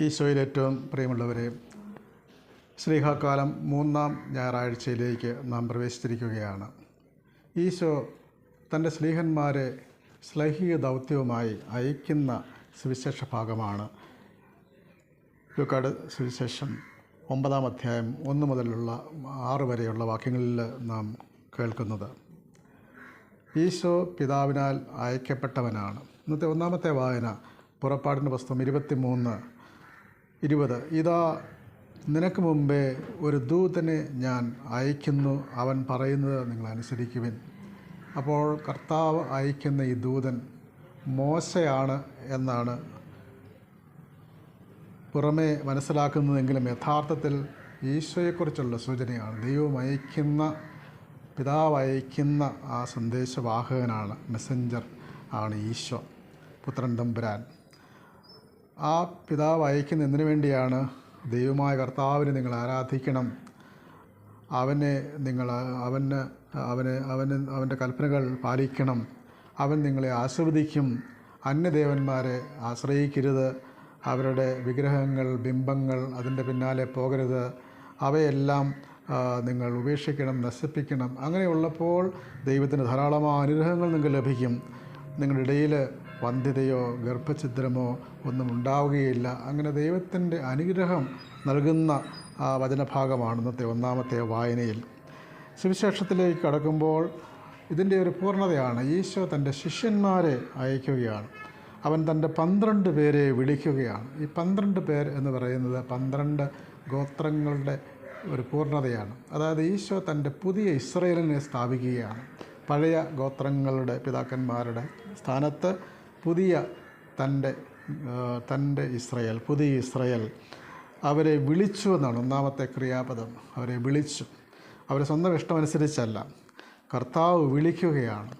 ഈശോയിൽ ഏറ്റവും പ്രിയമുള്ളവരെ ശ്രീഹാക്കാലം മൂന്നാം ഞായറാഴ്ചയിലേക്ക് നാം പ്രവേശിച്ചിരിക്കുകയാണ്. ഈശോ തന്റെ സ്ലീഹന്മാരെ ശ്ലൈഹിക ദൗത്യവുമായി അയക്കുന്ന സുവിശേഷ ഭാഗമാണ്. ലുക്കാട് സുവിശേഷം ഒമ്പതാം അധ്യായം ഒന്ന് മുതലുള്ള ആറ് വരെയുള്ള വാക്യങ്ങളിൽ നാം കേൾക്കുന്നത്. ഈശോ പിതാവിനാൽ അയക്കപ്പെട്ടവനാണ്. ഇന്നത്തെ ഒന്നാമത്തെ വായന പുറപ്പാടിന്റെ പുസ്തകം ഇരുപത്തി മൂന്ന് ഇരുപത്. ഇതാ നിനക്ക് മുമ്പേ ഒരു ദൂതനെ ഞാൻ അയക്കുന്നു അവൻ പറയുന്നത് നിങ്ങൾ അനുസരിക്കുവിൻ. അപ്പോൾ കർത്താവ് അയക്കുന്ന ഈ ദൂതൻ മോശയാണ് എന്നാണ് പുറമേ മനസ്സിലാക്കുന്നതെങ്കിലും യഥാർത്ഥത്തിൽ ഈശോയെക്കുറിച്ചുള്ള സൂചനയാണ്. ദൈവം അയക്കുന്ന പിതാവ് അയക്കുന്ന ആ സന്ദേശവാഹകനാണ് മെസ്സഞ്ചർ ആണ് ഈശോ പുത്രൻ തമ്പുരാൻ. ആ പിതാവ് അയക്കുന്ന എന്തിനു വേണ്ടിയാണ് ദൈവമായ കർത്താവിനെ നിങ്ങൾ ആരാധിക്കണം. അവനെ നിങ്ങൾ അവന് അവന് അവന് അവന്റെ കൽപ്പനകൾ പാലിക്കണം. അവൻ നിങ്ങളെ ആസ്വദിക്കും അന്യദേവന്മാരെ ആശ്രയിക്കരുത്. അവരുടെ വിഗ്രഹങ്ങൾ ബിംബങ്ങൾ അതിന്റെ പിന്നാലെ പോകരുത്. അവയെല്ലാം നിങ്ങൾ ഉപേക്ഷിക്കണം നശിപ്പിക്കണം. അങ്ങനെയുള്ളപ്പോൾ ദൈവത്തിന് ധാരാളമായ അനുഗ്രഹങ്ങൾ നിങ്ങൾക്ക് ലഭിക്കും. നിങ്ങളുടെ ഇടയിൽ വന്ധ്യതയോ ഗർഭഛിദ്രമോ ഒന്നും ഉണ്ടാവുകയില്ല. അങ്ങനെ ദൈവത്തിന്റെ അനുഗ്രഹം നൽകുന്ന വചനഭാഗമാണ് ഇന്നത്തെ ഒന്നാമത്തെ വായനയിൽ. സുവിശേഷത്തിലേക്ക് കടക്കുമ്പോൾ ഇതിന്റെ ഒരു പൂർണതയാണ്. ഈശോ തന്റെ ശിഷ്യന്മാരെ അയക്കുകയാണ്. അവൻ തന്റെ പന്ത്രണ്ട് പേരെ വിളിക്കുകയാണ്. ഈ പന്ത്രണ്ട് പേർ എന്ന് പറയുന്നത് പന്ത്രണ്ട് ഗോത്രങ്ങളുടെ ഒരു പൂർണതയാണ്. അതായത് ഈശോ തന്റെ പുതിയ ഇസ്രയേലിനെ സ്ഥാപിക്കുകയാണ്. പഴയ ഗോത്രങ്ങളുടെ പിതാക്കന്മാരുടെ സ്ഥാനത്ത് പുതിയ തന്റെ തന്റെ ഇസ്രയേൽ പുതിയ ഇസ്രയേൽ അവരെ വിളിച്ചു എന്നാണ് ഒന്നാമത്തെ ക്രിയാപദം. അവരെ വിളിച്ചു. അവരെ സ്വന്തം ഇഷ്ടമനുസരിച്ചല്ല. കർത്താവ് വിളിക്കുകയാണ്.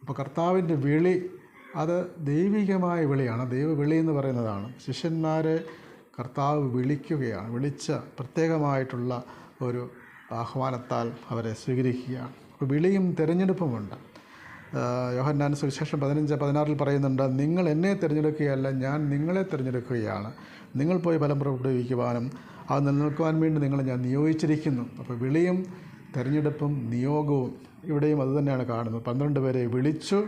അപ്പോൾ കർത്താവിന്റെ വിളി അത് ദൈവികമായ വിളിയാണ്. ദൈവ വിളി എന്ന് പറയുന്നതാണ്. ശിഷ്യന്മാരെ കർത്താവ് വിളിക്കുകയാണ്. വിളിച്ച പ്രത്യേകമായിട്ടുള്ള ഒരു ആഹ്വാനത്താൽ അവരെ സ്വീകരിക്കുകയാണ്. അപ്പോൾ വിളിയും തിരഞ്ഞെടുപ്പുമുണ്ട്. യോഹന്നാൻ സുവിശേഷം പതിനഞ്ച് പതിനാറിൽ പറയുന്നുണ്ട് നിങ്ങൾ എന്നെ തിരഞ്ഞെടുക്കുകയല്ല ഞാൻ നിങ്ങളെ തിരഞ്ഞെടുക്കുകയാണ്. നിങ്ങൾ പോയി ഫലം പുറപ്പെടുവിക്കുവാനും അത് നിലനിൽക്കുവാൻ വേണ്ടി നിങ്ങളെ ഞാൻ നിയോഗിച്ചിരിക്കുന്നു. അപ്പോൾ വിളിയും തിരഞ്ഞെടുപ്പും നിയോഗവും ഇവിടെയും അതുതന്നെയാണ് കാണുന്നത്. പന്ത്രണ്ട് പേരെ വിളിച്ചു.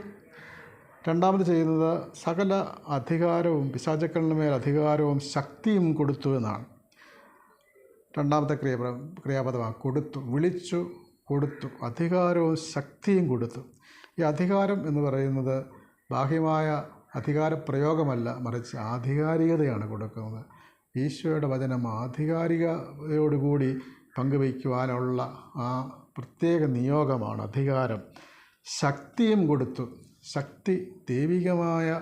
രണ്ടാമത് ചെയ്യുന്നത് സകല അധികാരവും പിശാചക്കളുടെ മേൽ അധികാരവും ശക്തിയും കൊടുത്തു എന്നാണ്. രണ്ടാമത്തെ ക്രിയ ക്രിയാപദമാണ് കൊടുത്തു വിളിച്ചു കൊടുത്തു അധികാരവും ശക്തിയും കൊടുത്തു. ഈ അധികാരം എന്ന് പറയുന്നത് ബാഹ്യമായ അധികാര പ്രയോഗമല്ല മറിച്ച് ആധികാരികതയാണ് കൊടുക്കുന്നത്. ഈശോയുടെ വചനം ആധികാരികതയോടുകൂടി പങ്കുവയ്ക്കുവാനുള്ള ആ പ്രത്യേക നിയോഗമാണ് അധികാരം. ശക്തിയും കൊടുത്തു. ശക്തി ദൈവികമായ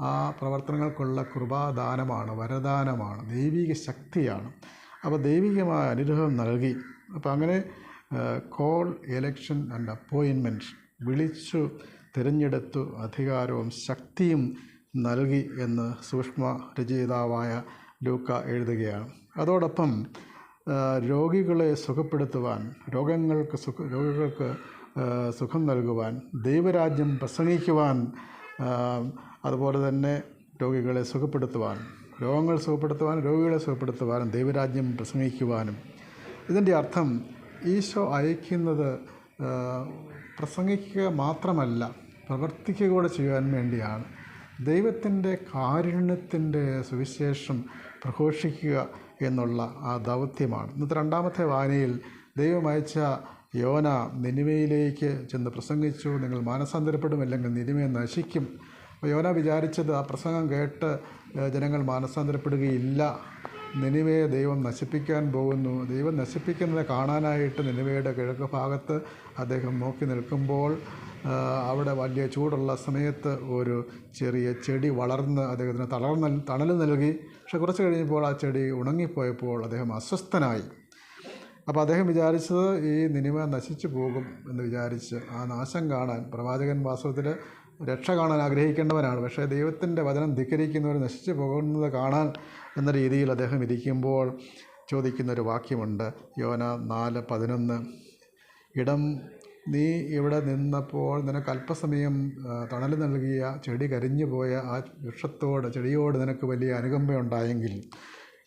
ആ പ്രവർത്തനങ്ങൾക്കുള്ള കൃപാദാനമാണ് വരദാനമാണ് ദൈവിക ശക്തിയാണ്. അപ്പോൾ ദൈവികമായ അനുഗ്രഹം നൽകി. അപ്പോൾ അങ്ങനെ കോൾ എലക്ഷൻ ആൻഡ് അപ്പോയിൻമെന്റ് വിളിച്ചു തിരഞ്ഞെടുത്തു അധികാരവും ശക്തിയും നൽകി എന്ന് സൂക്ഷ്മ രചയിതാവായ ലൂക്ക എഴുതുകയാണ്. അതോടൊപ്പം രോഗികളെ സുഖപ്പെടുത്തുവാൻ രോഗങ്ങൾക്ക് സുഖ രോഗികൾക്ക് സുഖം നൽകുവാൻ ദൈവരാജ്യം പ്രസംഗിക്കുവാൻ അതുപോലെ തന്നെ രോഗികളെ സുഖപ്പെടുത്തുവാൻ രോഗങ്ങൾ സുഖപ്പെടുത്തുവാനും രോഗികളെ സുഖപ്പെടുത്തുവാനും ദൈവരാജ്യം പ്രസംഗിക്കുവാനും. ഇതിന്റെ അർത്ഥം ഈശോ അയക്കുന്നത് പ്രസംഗിക്കുക മാത്രമല്ല പ്രവർത്തിക്കുക കൂടെ ചെയ്യാൻ വേണ്ടിയാണ്. ദൈവത്തിന്റെ കാരുണ്യത്തിന്റെ സുവിശേഷം പ്രഘോഷിക്കുക എന്നുള്ള ആ ദൗത്യമാണ്. ഇന്നത്തെ രണ്ടാമത്തെ വായനയിൽ ദൈവം അയച്ച യോന നിനിമയിലേക്ക് ചെന്ന് പ്രസംഗിച്ചു. നിങ്ങൾ മാനസാന്തരപ്പെടും അല്ലെങ്കിൽ നിനിമയെ നശിക്കും. അപ്പോൾ യോന വിചാരിച്ചത് ആ പ്രസംഗം കേട്ട് ജനങ്ങൾ മാനസാന്തരപ്പെടുകയില്ല. നിനിവയെ ദൈവം നശിപ്പിക്കാൻ പോകുന്നു. ദൈവം നശിപ്പിക്കുന്നത് കാണാനായിട്ട് നിനിവയുടെ കിഴക്ക് ഭാഗത്ത് അദ്ദേഹം നോക്കി നിൽക്കുമ്പോൾ അവിടെ വലിയ ചൂടുള്ള സമയത്ത് ഒരു ചെറിയ ചെടി വളർന്ന് അദ്ദേഹത്തിന് തളർന്ന തണൽ നൽകി. പക്ഷെ കുറച്ച് കഴിഞ്ഞപ്പോൾ ആ ചെടി ഉണങ്ങിപ്പോയപ്പോൾ അദ്ദേഹം അസ്വസ്ഥനായി. അപ്പോൾ അദ്ദേഹം വിചാരിച്ചത് ഈ നിനിമ നശിച്ചു പോകും എന്ന് വിചാരിച്ച് ആ നാശം കാണാൻ പ്രവാചകൻ വാസ്തവത്തിൽ രക്ഷ കാണാൻ ആഗ്രഹിക്കേണ്ടവനാണ് പക്ഷേ ദൈവത്തിന്റെ വചനം ധിക്കരിക്കുന്നവർ നശിച്ചു പോകുന്നത് കാണാൻ എന്ന രീതിയിൽ അദ്ദേഹം ഇരിക്കുമ്പോൾ ചോദിക്കുന്നൊരു വാക്യമുണ്ട്. യോന നാല് പതിനൊന്ന്. ഇടം നീ ഇവിടെ നിന്നപ്പോൾ നിനക്ക് അല്പസമയം തണൽ നൽകിയ ചെടി കരിഞ്ഞു പോയ ആ വൃക്ഷത്തോട് ചെടിയോട് നിനക്ക് വലിയ അനുകമ്പയുണ്ടായെങ്കിൽ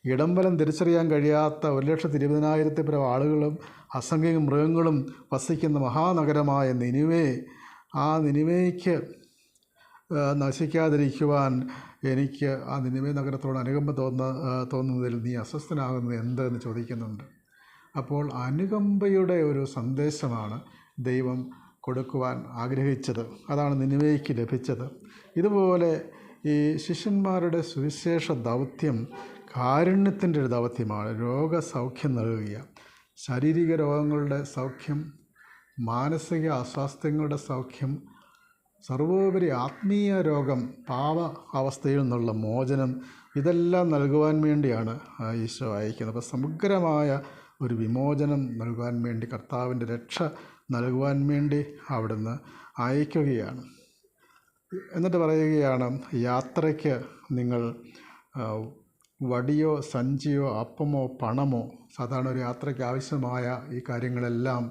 ഇടംബലം തിരിച്ചറിയാൻ കഴിയാത്ത ഒരു ലക്ഷത്തി ഇരുപതിനായിരത്തി പരം ആളുകളും അസംഖ്യം മൃഗങ്ങളും വസിക്കുന്ന മഹാനഗരമായ നിനുവേ ആ നിനുവേക്ക് ആ, നശിക്കാതിരിക്കുവാൻ എനിക്ക് ആ നിനിവേ നഗരത്തോട് അനുകമ്പ തോന്ന തോന്നുന്നതിൽ നീ അസ്വസ്ഥനാകുന്നത് എന്തെന്ന് ചോദിക്കുന്നുണ്ട്. അപ്പോൾ അനുകമ്പയുടെ ഒരു സന്ദേശമാണ് ദൈവം കൊടുക്കുവാൻ ആഗ്രഹിച്ചത്. അതാണ് നിനിവേക്ക് ലഭിച്ചത്. ഇതുപോലെ ഈ ശിഷ്യന്മാരുടെ സുവിശേഷ ദൗത്യം കാരുണ്യത്തിന്റെ ഒരു ദൗത്യമാണ്. രോഗസൗഖ്യം നൽകുക ശാരീരിക രോഗങ്ങളുടെ സൗഖ്യം മാനസിക അസ്വാസ്ഥ്യങ്ങളുടെ സൗഖ്യം സർവോപരി ആത്മീയ രോഗം പാവ അവസ്ഥയിൽ നിന്നുള്ള മോചനം ഇതെല്ലാം നൽകുവാൻ വേണ്ടിയാണ് ഈശോ അയക്കുന്നത്. അപ്പോൾ സമഗ്രമായ ഒരു വിമോചനം നൽകുവാൻ വേണ്ടി കർത്താവിന്റെ രക്ഷ നൽകുവാൻ വേണ്ടി അവിടുന്ന് അയക്കുകയാണ്. എന്നിട്ട് പറയുകയാണ് യാത്രയ്ക്ക് നിങ്ങൾ വടിയോ സഞ്ചിയോ അപ്പമോ പണമോ സാധാരണ ഒരു യാത്രയ്ക്ക് ആവശ്യമായ ഈ കാര്യങ്ങളെല്ലാം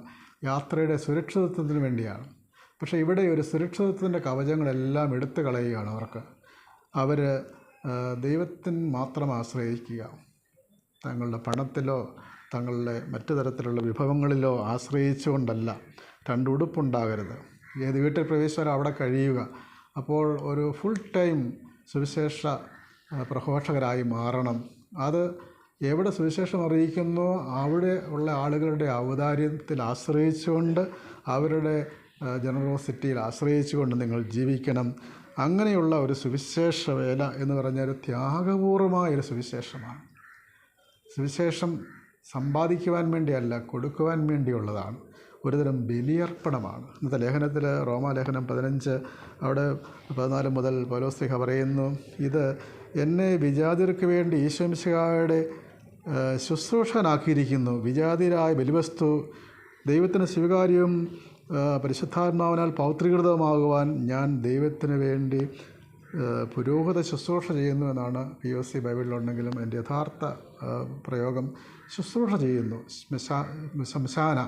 യാത്രയുടെ സുരക്ഷിതത്വത്തിന് വേണ്ടിയാണ്. പക്ഷേ ഇവിടെ ഒരു സുരക്ഷിതത്വത്തിന്റെ കവചങ്ങളെല്ലാം എടുത്തു കളയുകയാണ് അവർക്ക്. അവർ ദൈവത്തിന് മാത്രം ആശ്രയിക്കുക. തങ്ങളുടെ പണത്തിലോ തങ്ങളുടെ മറ്റു തരത്തിലുള്ള വിഭവങ്ങളിലോ ആശ്രയിച്ചുകൊണ്ടല്ല. രണ്ട് ഉടുപ്പുണ്ടാകരുത്. ഏത് വീട്ടിൽ പ്രവേശിച്ചാലും അവിടെ കഴിയുക. അപ്പോൾ ഒരു ഫുൾ ടൈം സുവിശേഷ പ്രഘോഷകരായി മാറണം. അത് എവിടെ സുവിശേഷം അറിയിക്കുന്നോ അവിടെ ഉള്ള ആളുകളുടെ ഔദാര്യത്തിൽ ആശ്രയിച്ചുകൊണ്ട് അവരുടെ ജനറോസിറ്റിയിൽ ആശ്രയിച്ചുകൊണ്ട് നിങ്ങൾ ജീവിക്കണം. അങ്ങനെയുള്ള ഒരു സുവിശേഷ വേല എന്ന് പറഞ്ഞാൽ ത്യാഗപൂർവമായ ഒരു സുവിശേഷമാണ്. സുവിശേഷം സമ്പാദിക്കുവാൻ വേണ്ടിയല്ല കൊടുക്കുവാൻ വേണ്ടിയുള്ളതാണ്. ഒരുതരം ബലിയർപ്പണമാണ്. ഇന്നത്തെ ലേഖനത്തിൽ റോമാലേഖനം പതിനഞ്ച് അവിടെ പതിനാല് മുതൽ പൗലോസ്ലിഹ പറയുന്നു ഇത് എന്നെ വിജാതിർക്ക് വേണ്ടി ഈശ്വംശികായുടെ ശുശ്രൂഷനാക്കിയിരിക്കുന്നു വിജാതിരായ ബലിവസ്തു ദൈവത്തിന് സ്വീകാര്യവും പരിശുദ്ധാത്മാവിനാൽ പൗത്രീകൃതമാകുവാൻ ഞാൻ ദൈവത്തിന് വേണ്ടി പുരോഹിത ശുശ്രൂഷ ചെയ്യുന്നു എന്നാണ് പി ഒ സി ബൈബിളിലുണ്ടെങ്കിലും എന്റെ യഥാർത്ഥ പ്രയോഗം ശുശ്രൂഷ ചെയ്യുന്നു. ശ്മശാ ശംശാന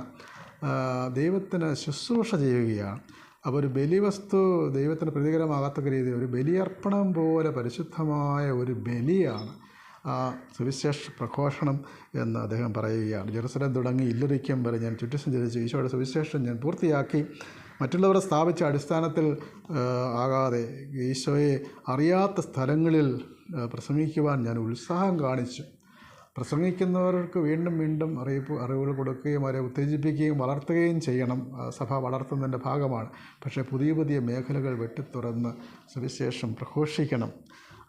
ദൈവത്തിന് ശുശ്രൂഷ ചെയ്യുകയാണ്. അപ്പോൾ ഒരു ബലിവസ്തു ദൈവത്തിന് പ്രതികരമാകാത്തക്ക രീതിയിൽ ഒരു ബലിയർപ്പണം പോലെ പരിശുദ്ധമായ ഒരു ബലിയാണ് ആ സുവിശേഷ പ്രഘോഷണം എന്ന് അദ്ദേഹം പറയുകയാണ്. ജെറുസലേം തുടങ്ങി ഇല്ലറിക്കം വരെ ഞാൻ ചുറ്റി സഞ്ചരിച്ച് ഈശോയുടെ സുവിശേഷം ഞാൻ പൂർത്തിയാക്കി. മറ്റുള്ളവരെ സ്ഥാപിച്ച അടിസ്ഥാനത്തിൽ ആകാതെ ഈശോയെ അറിയാത്ത സ്ഥലങ്ങളിൽ പ്രസംഗിക്കുവാൻ ഞാൻ ഉത്സാഹം കാണിച്ചു. പ്രസംഗിക്കുന്നവർക്ക് വീണ്ടും വീണ്ടും അറിയിപ്പ് അറിവുകൾ കൊടുക്കുകയും അവരെ ഉത്തേജിപ്പിക്കുകയും വളർത്തുകയും ചെയ്യണം. സഭ വളർത്തുന്നതിന്റെ ഭാഗമാണ്. പക്ഷേ പുതിയ പുതിയ മേഖലകൾ വെട്ടിത്തുറന്ന് സുവിശേഷം പ്രഘോഷിക്കണം.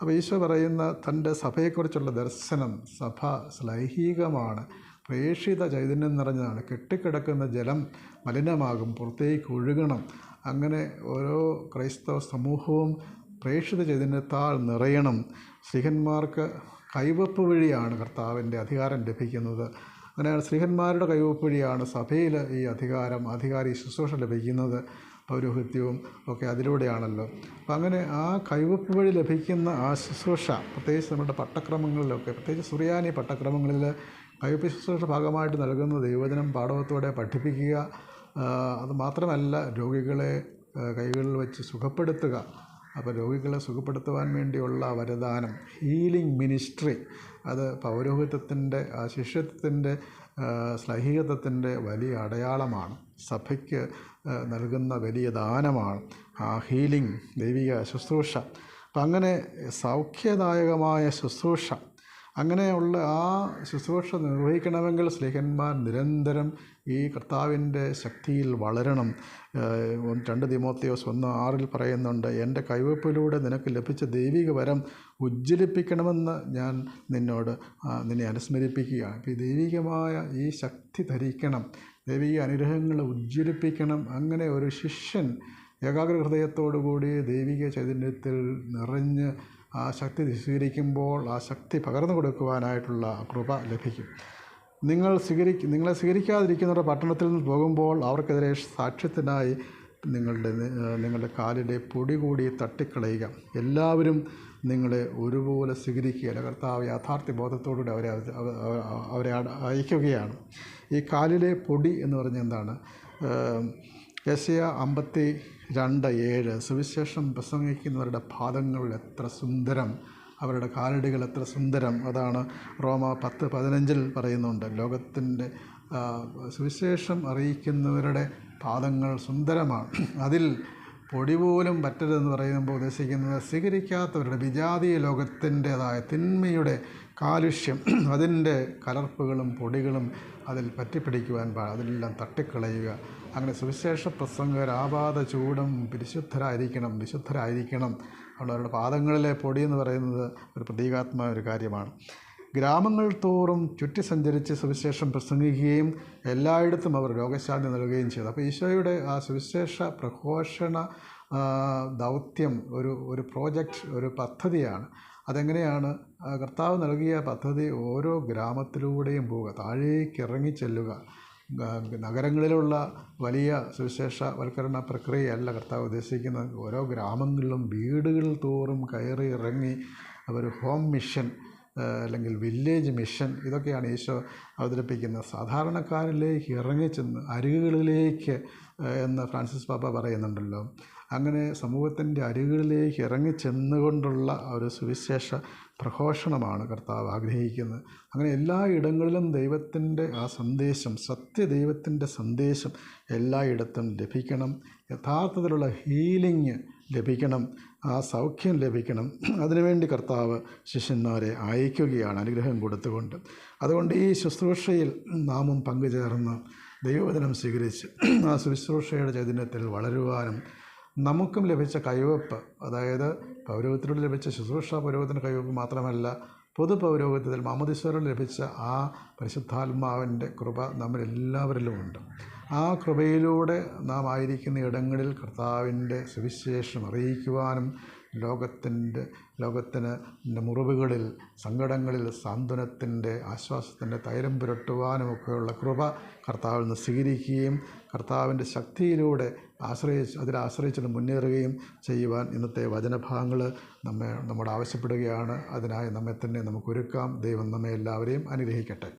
അപ്പോൾ ഈശോ പറയുന്ന തന്റെ സഭയെക്കുറിച്ചുള്ള ദർശനം സഭ ശ്ലൈഹികമാണ് പ്രേക്ഷിത ചൈതന്യം നിറഞ്ഞതാണ്. കെട്ടിക്കിടക്കുന്ന ജലം മലിനമാകും. പുറത്തേക്ക് ഒഴുകണം. അങ്ങനെ ഓരോ ക്രൈസ്തവ സമൂഹവും പ്രേക്ഷിത ചൈതന്യത്താൽ നിറയണം. സ്ത്രീഹന്മാർക്ക് കൈവപ്പ് വഴിയാണ് കർത്താവിന്റെ അധികാരം ലഭിക്കുന്നത്. അങ്ങനെയാണ് സ്ത്രീഹന്മാരുടെ കൈവപ്പ് വഴിയാണ് സഭയിൽ ഈ അധികാരം അധികാരി ശുശ്രൂഷ ലഭിക്കുന്നത്. പൗരോഹിത്യവും ഒക്കെ അതിലൂടെയാണല്ലോ. അപ്പം അങ്ങനെ ആ കൈവപ്പ് വഴി ലഭിക്കുന്ന ആ ശുശ്രൂഷ പ്രത്യേകിച്ച് നമ്മുടെ പട്ടക്രമങ്ങളിലൊക്കെ പ്രത്യേകിച്ച് സുറിയാനി പട്ടക്രമങ്ങളിൽ കൈവപ്പ് ശുശ്രൂഷ ഭാഗമായിട്ട് നൽകുന്ന ദൈവജനം പാഠവത്തോടെ പഠിപ്പിക്കുക അത് മാത്രമല്ല രോഗികളെ കൈകളിൽ വെച്ച് സുഖപ്പെടുത്തുക. അപ്പോൾ രോഗികളെ സുഖപ്പെടുത്തുവാൻ വേണ്ടിയുള്ള വരദാനം ഹീലിംഗ് മിനിസ്ട്രി അത് പൗരോഹിത്യത്തിന്റെ ശിഷ്യത്വത്തിന്റെ ശ്ലൈഹികത്വത്തിന്റെ വലിയ അടയാളമാണ്. സഭയ്ക്ക് നൽകുന്ന വലിയ ദാനമാണ്. ആ ഹീലിംഗ് ദൈവിക ശുശ്രൂഷ. അപ്പം അങ്ങനെ സൗഖ്യദായകമായ ശുശ്രൂഷ അങ്ങനെയുള്ള ആ ശുശ്രൂഷ നിർവഹിക്കണമെങ്കിൽ സ്ലേഹന്മാർ നിരന്തരം ഈ കർത്താവിന്റെ ശക്തിയിൽ വളരണം. രണ്ട് തിമോത്തിയോസ് ഒന്ന് ആറിൽ പറയുന്നുണ്ട് എന്റെ കൈവപ്പിലൂടെ നിനക്ക് ലഭിച്ച ദൈവിക വരം ഉജ്ജ്വലിപ്പിക്കണമെന്ന് ഞാൻ നിന്നോട് നിന്നെ അനുസ്മരിപ്പിക്കുകയാണ്. ഈ ദൈവികമായ ഈ ശക്തി ധരിക്കണം ദൈവിക അനുഗ്രഹങ്ങൾ ഉജ്ജ്വലിപ്പിക്കണം. അങ്ങനെ ഒരു ശിഷ്യൻ ഏകാഗ്ര ഹൃദയത്തോടുകൂടി ദൈവിക ചൈതന്യത്തിൽ നിറഞ്ഞ് ആ ശക്തി സ്വീകരിക്കുമ്പോൾ ആ ശക്തി പകർന്നു കൊടുക്കുവാനായിട്ടുള്ള കൃപ ലഭിക്കും. നിങ്ങൾ സ്വീകരിക്ക നിങ്ങളെ സ്വീകരിക്കാതിരിക്കുന്നവരുടെ പട്ടണത്തിൽ നിന്ന് പോകുമ്പോൾ അവർക്കെതിരെ സാക്ഷ്യത്തിനായി നിങ്ങളുടെ നിങ്ങളുടെ കാലിലെ പൊടി കൂടി തട്ടിക്കളയുക. എല്ലാവരും നിങ്ങളെ ഒരുപോലെ സ്വീകരിക്കുകയല്ല. കർത്താവ് യാഥാർത്ഥ്യ ബോധത്തോടുകൂടി അവരെ അവ- അവ- അവ- അവരെ അയക്കുകയാണ്. ഈ കാലിലെ പൊടി എന്ന് പറഞ്ഞാൽ എന്താണ്? യശയ അമ്പത്തി രണ്ട് ഏഴ്. സുവിശേഷം പ്രസംഗിക്കുന്നവരുടെ പാദങ്ങൾ എത്ര സുന്ദരം. അവരുടെ കാലടികൾ എത്ര സുന്ദരം. അതാണ് റോമ പത്ത് പതിനഞ്ചിൽ പറയുന്നുണ്ട്. ലോകത്തിന്റെ സുവിശേഷം അറിയിക്കുന്നവരുടെ പാദങ്ങൾ സുന്ദരമാണ്. അതിൽ പൊടി പോലും പറ്റരുതെന്ന് പറയുമ്പോൾ ഉദ്ദേശിക്കുന്നത് സ്വീകരിക്കാത്തവരുടെ വിജാതീയ ലോകത്തിന്റെതായ തിന്മയുടെ കാലുഷ്യം അതിന്റെ കലർപ്പുകളും പൊടികളും അതിൽ പറ്റിപ്പിടിക്കുവാൻ പാ അതിലെല്ലാം തട്ടിക്കളയുക. അങ്ങനെ സുവിശേഷ പ്രസംഗരാപാത ചൂടും പരിശുദ്ധരായിരിക്കണം വിശുദ്ധരായിരിക്കണം. അവരുടെ പാദങ്ങളിലെ പൊടി എന്ന് പറയുന്നത് ഒരു പ്രതീകാത്മക ഒരു കാര്യമാണ്. ഗ്രാമങ്ങൾ തോറും ചുറ്റി സഞ്ചരിച്ച് സുവിശേഷം പ്രസംഗിക്കുകയും എല്ലായിടത്തും അവർ രോഗശാന്തി നൽകുകയും ചെയ്തു. അപ്പോൾ ഈശോയുടെ ആ സുവിശേഷ പ്രഘോഷണ ദൗത്യം ഒരു ഒരു പ്രോജക്റ്റ് ഒരു പദ്ധതിയാണ്. അതെങ്ങനെയാണ്? കർത്താവ് നൽകിയ പദ്ധതി ഓരോ ഗ്രാമത്തിലൂടെയും പോവുക താഴേക്ക് ഇറങ്ങി ചെല്ലുക. നഗരങ്ങളിലുള്ള വലിയ സുവിശേഷവൽക്കരണ പ്രക്രിയയല്ല കർത്താവ് ഉദ്ദേശിക്കുന്നത്. ഓരോ ഗ്രാമങ്ങളിലും വീടുകൾ തോറും കയറി ഇറങ്ങി അവർ ഹോം മിഷൻ അല്ലെങ്കിൽ വില്ലേജ് മിഷൻ ഇതൊക്കെയാണ് ഈശോ അവതരിപ്പിക്കുന്നത്. സാധാരണക്കാരിലേക്ക് ഇറങ്ങിച്ചെന്ന് അരികുകളിലേക്ക് എന്ന് ഫ്രാൻസിസ് പാപ്പ പറയുന്നുണ്ടല്ലോ. അങ്ങനെ സമൂഹത്തിന്റെ അരികുകളിലേക്ക് ഇറങ്ങിച്ചെന്നുകൊണ്ടുള്ള ഒരു സുവിശേഷ പ്രഘോഷണമാണ് കർത്താവ് ആഗ്രഹിക്കുന്നത്. അങ്ങനെ എല്ലാ ഇടങ്ങളിലും ദൈവത്തിന്റെ ആ സന്ദേശം സത്യദൈവത്തിന്റെ സന്ദേശം എല്ലായിടത്തും ലഭിക്കണം. യഥാർത്ഥത്തിലുള്ള ഹീലിംഗ് ലഭിക്കണം ആ സൗഖ്യം ലഭിക്കണം. അതിനുവേണ്ടി കർത്താവ് ശിഷ്യന്മാരെ അയക്കുകയാണ് അനുഗ്രഹം കൊടുത്തുകൊണ്ട്. അതുകൊണ്ട് ഈ ശുശ്രൂഷയിൽ നാമും പങ്കുചേർന്ന് ദൈവവചനം സ്വീകരിച്ച് ആ ശുശ്രൂഷയുടെ ചൈതന്യത്തിൽ വളരുവാനും നമുക്കും ലഭിച്ച കൈവപ്പ് അതായത് പൗരോഹിത്യത്തിലൂടെ ലഭിച്ച ശുശ്രൂഷ പൗരോഹിത്യത്തിന്റെ കൈവപ്പ് മാത്രമല്ല പൊതു പൗരോഹിത്യത്തിൽ മാമോദിസ്വരം ലഭിച്ച ആ പരിശുദ്ധാത്മാവിന്റെ കൃപ നമ്മൾ എല്ലാവരിലുമുണ്ട് ആ കൃപയിലൂടെ നാം ആയിരിക്കുന്ന ഇടങ്ങളിൽ കർത്താവിന്റെ സുവിശേഷം അറിയിക്കുവാനും ലോകത്തിന്റെ ലോകത്തിന് മുറിവുകളിൽ സങ്കടങ്ങളിൽ സാന്ത്വനത്തിന്റെ ആശ്വാസത്തിന്റെ തൈലം പുരട്ടുവാനുമൊക്കെയുള്ള കൃപ കർത്താവിൽ നിന്ന് സ്വീകരിക്കുകയും കർത്താവിന്റെ ശക്തിയിലൂടെ ആശ്രയിച്ച് അതിൽ ആശ്രയിച്ചുകൊണ്ട് മുന്നേറുകയും ചെയ്യുവാൻ ഇന്നത്തെ വചനഭാഗങ്ങൾ നമ്മെ നമ്മോട് ആവശ്യപ്പെടുകയാണ്. അതിനായി നമ്മെ തന്നെ നമുക്കൊരുക്കാം ദൈവം നമ്മെ എല്ലാവരെയും അനുഗ്രഹിക്കട്ടെ.